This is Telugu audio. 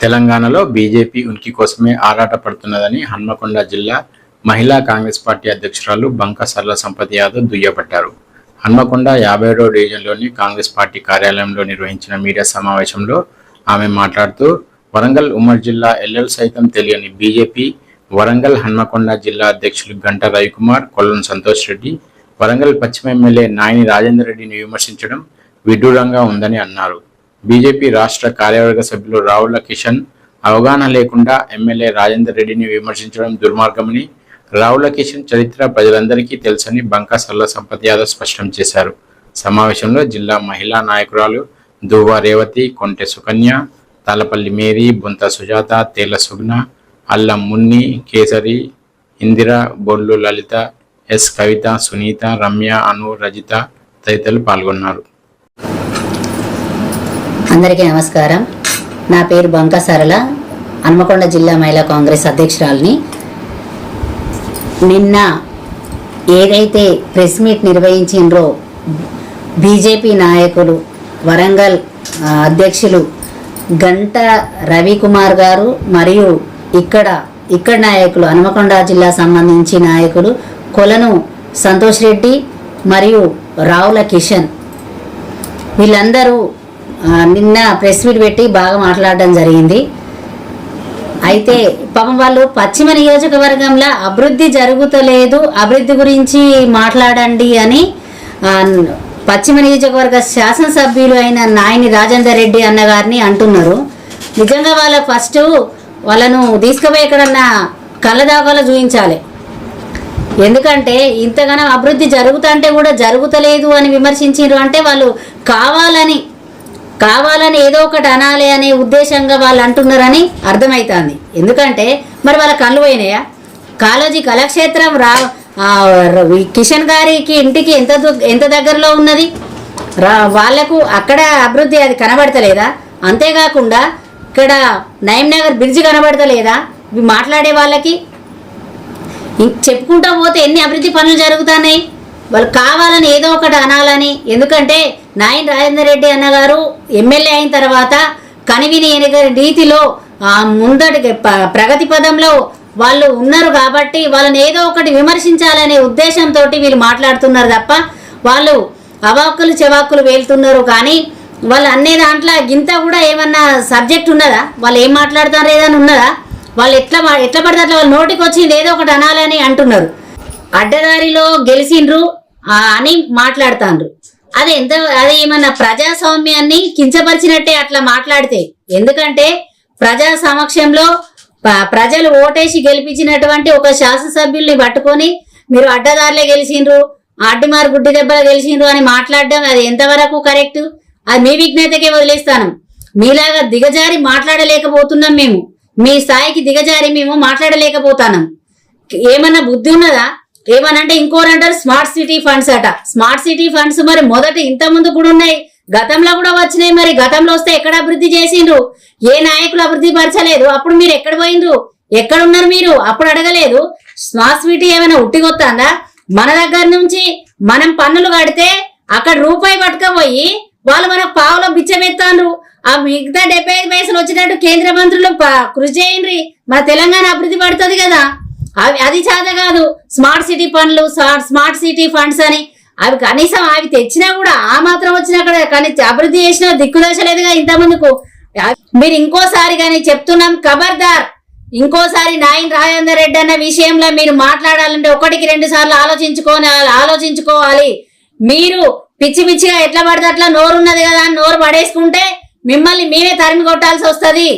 తెలంగాణలో బీజేపీ ఉనికి కోసమే ఆరాటపడుతున్నదని హన్మకొండ జిల్లా మహిళా కాంగ్రెస్ పార్టీ అధ్యక్షురాలు బంక సరళ సంపత్ యాదవ్ దుయ్యబట్టారు. హన్మకొండ యాభై ఏడో డివిజన్లోని కాంగ్రెస్ పార్టీ కార్యాలయంలో నిర్వహించిన మీడియా సమావేశంలో ఆమె మాట్లాడుతూ వరంగల్ ఉమ్మడి జిల్లా ఎల్ఎల్ సైతం తెలియని బీజేపీ వరంగల్ హన్మకొండ జిల్లా అధ్యక్షులు గంట రవికుమార్ కొల్లం సంతోష్ రెడ్డి వరంగల్ పశ్చిమ ఎమ్మెల్యే నాయని రాజేందర్ రెడ్డిని విమర్శించడం విడ్డూరంగా ఉందని అన్నారు. బీజేపీ రాష్ట్ర కార్యవర్గ సభ్యులు రావుల కిషన్ అవగాహన లేకుండా ఎమ్మెల్యే రాజేందర్ రెడ్డిని విమర్శించడం దుర్మార్గమని రావుల కిషన్ చరిత్ర ప్రజలందరికీ తెలుసని బంకా సల్ల సంపత్ యాదవ్ స్పష్టం చేశారు. సమావేశంలో జిల్లా మహిళా నాయకురాలు దువ్వ రేవతి కొంటె సుకన్య తాలపల్లి మేరీ బొంత సుజాత తేల సుగ్న అల్లం మున్ని కేసరి ఇందిర బొల్లు లలిత ఎస్ కవిత సునీత రమ్య అను రజిత తదితరులు పాల్గొన్నారు. అందరికీ నమస్కారం. నా పేరు బంక సరళ హన్మకొండ జిల్లా మహిళా కాంగ్రెస్ అధ్యక్షురాలిని. నిన్న ఏదైతే ప్రెస్ మీట్ నిర్వహించిండ్రో బీజేపీ నాయకులు వరంగల్ అధ్యక్షులు గంట రవికుమార్ గారు మరియు ఇక్కడ ఇక్కడ నాయకులు హనుమకొండ జిల్లా సంబంధించి నాయకులు కొలను సంతోష్ రెడ్డి మరియు రావుల కిషన్. వీళ్ళందరూ నిన్న ప్రెస్ మీట్ పెట్టి బాగా మాట్లాడడం జరిగింది. అయితే పాపం వాళ్ళు పశ్చిమ నియోజకవర్గంలో అభివృద్ధి జరుగుతలేదు అభివృద్ధి గురించి మాట్లాడండి అని పశ్చిమ నియోజకవర్గ శాసనసభ్యులు అయిన నాయని రాజేందర్ రెడ్డి అన్నగారిని అంటున్నారు. నిజంగా వాళ్ళ ఫస్ట్ వాళ్ళను తీసుకుపోయి ఎక్కడన్నా కళ్ళదాకాలో చూపించాలి ఎందుకంటే ఇంతగానో అభివృద్ధి జరుగుతుంటే కూడా జరుగుతలేదు అని విమర్శించారు అంటే వాళ్ళు కావాలని కావాలని ఏదో ఒకటి అనాలి అనే ఉద్దేశంగా వాళ్ళు అంటున్నారని అర్థమవుతుంది ఎందుకంటే మరి వాళ్ళ కళ్ళు పోయినాయా? కాళోజీ కళాక్షేత్రం రా కిషన్ గారికి ఇంటికి ఎంత ఎంత దగ్గరలో ఉన్నది? రా వాళ్ళకు అక్కడ అభివృద్ధి అది కనబడతలేదా? అంతేకాకుండా ఇక్కడ నయంనగర్ బ్రిడ్జ్ కనబడతలేదా? ఇవి మాట్లాడే వాళ్ళకి? చెప్పుకుంటా పోతే ఎన్ని అభివృద్ధి పనులు జరుగుతున్నాయి? వాళ్ళు కావాలని ఏదో ఒకటి అనాలని. ఎందుకంటే నాయన రాజేందర్ రెడ్డి అన్నగారు ఎమ్మెల్యే అయిన తర్వాత కనివిని ఎనగని రీతిలో ఆ ముందటి ప్రగతి పదంలో వాళ్ళు ఉన్నారు కాబట్టి వాళ్ళని ఏదో ఒకటి విమర్శించాలనే ఉద్దేశంతో వీళ్ళు మాట్లాడుతున్నారు తప్ప వాళ్ళు అవాక్కులు చెవాక్కులు వేలుతున్నారు కానీ వాళ్ళు అనే దాంట్లో గింత కూడా ఏమన్నా సబ్జెక్ట్ ఉన్నదా? వాళ్ళు ఏం మాట్లాడుతారు ఏదైనా ఉన్నదా? వాళ్ళు ఎట్లా ఎట్లా పడితే అట్లా వాళ్ళు నోటికి వచ్చింది ఏదో ఒకటి అనాలని అంటున్నారు. అడ్డదారిలో గెలిచిండ్రు అని మాట్లాడుతాండ్రు. అది ఎంత అది మన ప్రజాస్వామ్యాన్ని కించపరిచినట్టే అట్లా మాట్లాడితే. ఎందుకంటే ప్రజా సమక్షంలో ప్రజలు ఓటేసి గెలిపించినటువంటి ఒక శాసనసభ్యుల్ని పట్టుకొని మీరు అడ్డదారులే గెలిచిండ్రు అడ్డిమారు గుడ్డి దెబ్బలు గెలిచిండ్రు అని మాట్లాడడం అది ఎంతవరకు కరెక్ట్? అది మీ విజ్ఞతకే వదిలేస్తాను. మీలాగా దిగజారి మాట్లాడలేకపోతున్నాం మేము. మీ స్థాయికి దిగజారి మేము మాట్లాడలేకపోతాను ఏమన్నా బుద్ధి ఉన్నదా? ఏమనంటే ఇంకోరంటారు స్మార్ట్ సిటీ ఫండ్స్ అట. స్మార్ట్ సిటీ ఫండ్స్ మరి మొదట ఇంత ముందు కూడా ఉన్నాయి. గతంలో కూడా వచ్చినాయి మరి. గతంలో వస్తే ఎక్కడ అభివృద్ధి చేసిండ్రు? ఏ నాయకులు అభివృద్ధి పరచలేదు? అప్పుడు మీరు ఎక్కడ పోయిండ్రు? ఎక్కడ ఉన్నారు మీరు? అప్పుడు అడగలేదు. స్మార్ట్ సిటీ ఏమైనా ఉట్టిగొత్తాందా? మన దగ్గర నుంచి మనం పన్నులు కడితే అక్కడ రూపాయి పట్టుకపోయి వాళ్ళు మనకు పావులో బిచ్చమెత్తాండ్రు ఆ మిగతా డెబ్బై ఐదు పైసలు వచ్చినట్టు కేంద్ర మంత్రులు కృషి చేయండి మన తెలంగాణ అభివృద్ధి పడుతుంది కదా. అవి అది చేత కాదు. స్మార్ట్ సిటీ పనులు స్మార్ట్ సిటీ ఫండ్స్ అని. అవి కనీసం అవి తెచ్చినా కూడా ఆ మాత్రం వచ్చినా అక్కడ కానీ అభివృద్ధి చేసిన దిక్కుదశ లేదుగా ఇంత ముందుకు మీరు ఇంకోసారి కానీ చెప్తున్నాం ఖబర్దార్ ఇంకోసారి నాయన్ రాజేందర్ రెడ్డి అన్న విషయంలో మీరు మాట్లాడాలంటే ఒకటికి రెండు సార్లు ఆలోచించుకోని ఆలోచించుకోవాలి. మీరు పిచ్చి పిచ్చిగా ఎట్లా పడితే అట్లా నోరు ఉన్నది కదా అని నోరు పడేసుకుంటే మిమ్మల్ని మేమే తరిమి కొట్టాల్సి వస్తుంది.